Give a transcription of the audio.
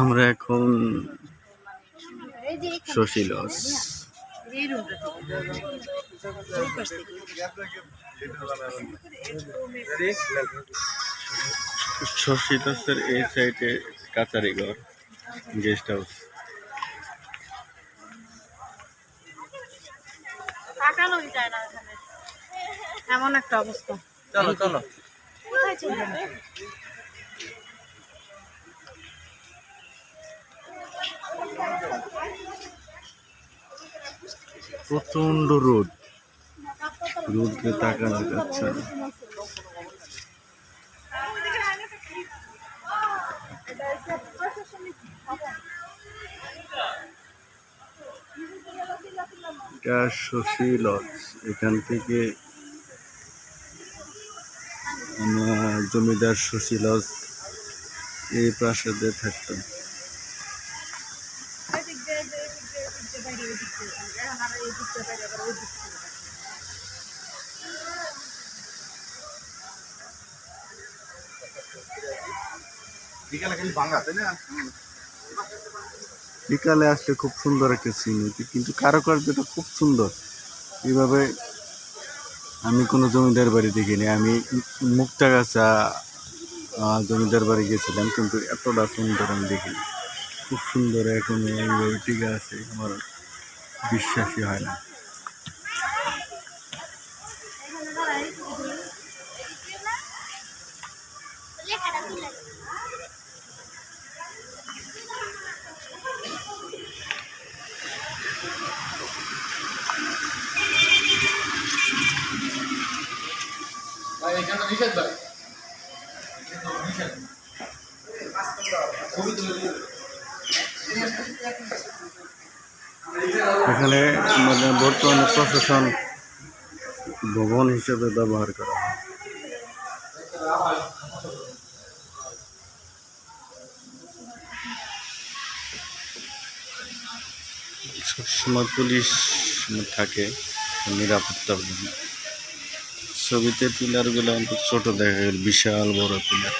আমরা এখন শশী লস। শশী লসের এই সাইডে কাচারিঘর গেস্ট হাউস। এমন একটা অবস্থা। চলো চলো। প্রচণ্ড রোদ। রোদকে তাকানো যাচ্ছে এটা শশী লজ এখান থেকে জমিদার শশী লজ এই প্রাসাদে থাকতাম বিকালে আসলে খুব সুন্দর একটা স্মৃতি কিন্তু কারুকার্যটা খুব সুন্দর। এইভাবে আমি কোনো জমিদার বাড়ি দেখিনি। আমি মুক্তাগাছা জমিদার বাড়ি গেছিলাম, কিন্তু এতটা সুন্দর আমি দেখিনি। খুব সুন্দর এখন এইভাবে টিকে আছে, আমার বিশ্বাসই হয় না। এখানে নিষেধ ভাই। এখানে মানে বর্তমানে প্রশাসন ভবন হিসেবে ব্যবহার করা হয়। সবসময় পুলিশ থাকে নিরাপত্তার জন্য ছবিতে পিলারগুলো অনেক ছোট দেখা গেল বিশাল বড় পিলার।